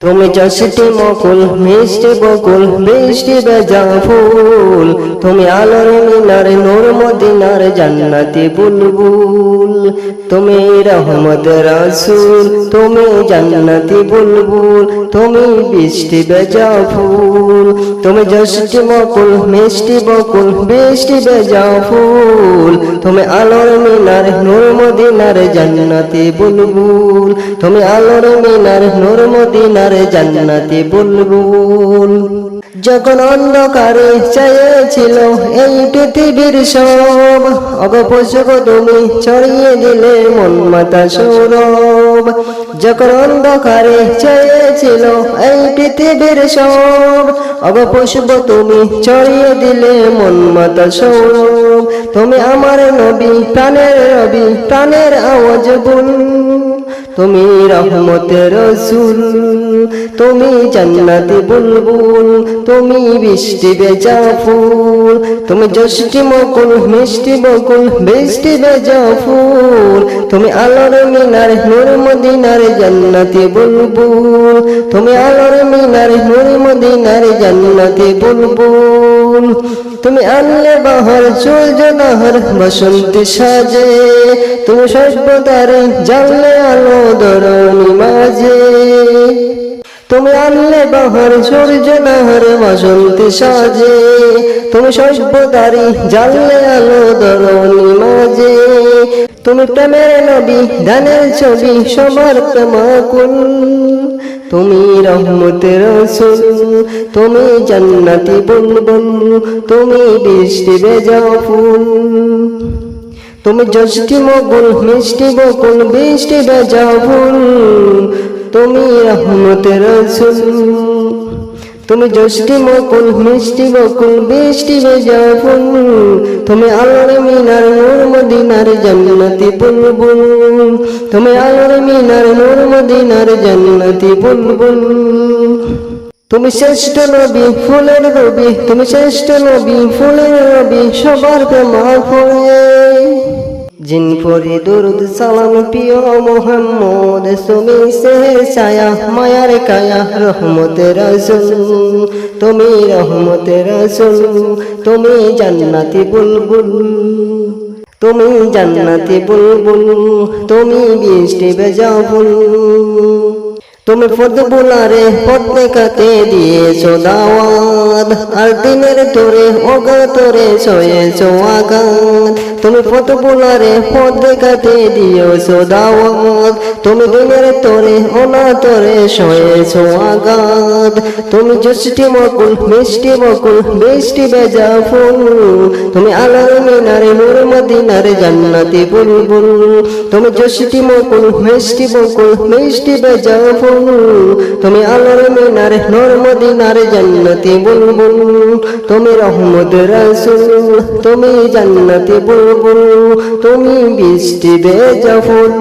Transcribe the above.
তুমি চষটি মকুল মিষ্টি বকুল বৃষ্টি বেজা ফুল তুমি আলোর মিনার নূর মদিনার জান্নাতি বুলবুল তুমি রহমত রাসূল তুমি জান্নাতি বুলবুল তুমি বৃষ্টি বেজা ফুল তুমি চষটি মকুল মিষ্টি বকুল বৃষ্টি বেজা ফুল তুমি আলোর মিনার নূর মদিনার জান্নাতি বুলবুল তুমি আলোর মিনার নূর মদিনার জান্নাতি বুলবুল। যখন অন্ধকারে চেয়েছিল এই পৃথিবীর সব অগপোষক তুমি ছড়িয়ে দিলে মন মাতা সৌরভ। যখন অন্ধকারে চেয়েছিল এই পৃথিবীর সব অগপুষ্প তুমি ছড়িয়ে দিলে মন মাতা সৌরভ। তুমি আমার নবী, প্রাণের রবি, প্রাণের আওয়াজ বুল তুমি রহমতের রসুল, তুমি জান্নাতি বুলবুল, তুমি বৃষ্টি বেজা ফুল, তুমি জষ্টি মকুল, মিষ্টি বকুল, বৃষ্টি বেজা ফুল, তুমি আলোর মিনার, নূর মদিনার জান্নাতি বুলবুল, তুমি আলোর মিনার, নূর মদিনার জান্নাতি বুলবুল, তুমি আনলে বাহার, সূর্য নাহার বসন্তি সাজে, তুমি সর্বদারে জানলে আলো দরণি মাঝে। তুমি আনলে বাহার, সূর্য নাহার বসন্তি সাজে। তুমি সর্বদারি জানলে আলো দরণি মাঝে। তুমি প্রেমের নবী ধানের ছবি, সবার প্রেমাকুল তুমি রহমতের রসুল, তুমি জান্নাতি বুলবুল, তুমি বৃষ্টি বেজা ফুল। তুমি জষ্টি মগুল, মিষ্টি বকুল, বৃষ্টি বেজা ফুল। তুমি রহমতের রসুল। তুমি জষ্টি মকুল মিষ্টি বকুল, বৃষ্টি বেজা ফুল। তুমি আলোর মিনার, নূর মদিনার জান্নাতি বুলবুল। তুমি আলোর মিনার, নূর মদিনার জান্নাতি বুলবুল। তুমি শ্রেষ্ঠ নবী, ফুলের রবি। তুমি শ্রেষ্ঠ নবী, ফুলের রবি, সবার প্রেমা ফলে জিন পরি দুরুদ সালাম প্রিয় মোহাম্মদ, তুমি সে ছায়া, মায়ার কায়া রহমতে রসুল। তুমি রহমতে রসুল, তুমি জান্নাতি বুলবুল। তুমি জান্নাতি বুলবুল, তুমি বৃষ্টি বেজা ফুল। তুমি পদ বুলারে দেখাতে দিয়েছ দাওয়াত, আর দিনের তোরে অগা তোরে সয়েছো আঘাত। তুমি পদ বুলারে দেখাতে দিয়েছ দাওয়াত, তুমি দিনের তোরে ওনা তোরে সয়েছো আঘাত। তুমি জষ্টি মকুল, মিষ্টি বকুল বৃষ্টি বেজা ফুল। তুমি আলোর মিনারে, নূর মদিনারে জান্নাতি বুলবুল। তুমি জষ্টি মকুল, মিষ্টি বকুল মিষ্টি বেজা ফুল। তুমি আলোর মিনার, নূর মদিনার জান্নাতি বুলবুল। তুমি রহমত রাসুল, তুমি জান্নাতি বুলবুল। তুমি বৃষ্টি দে ফুল।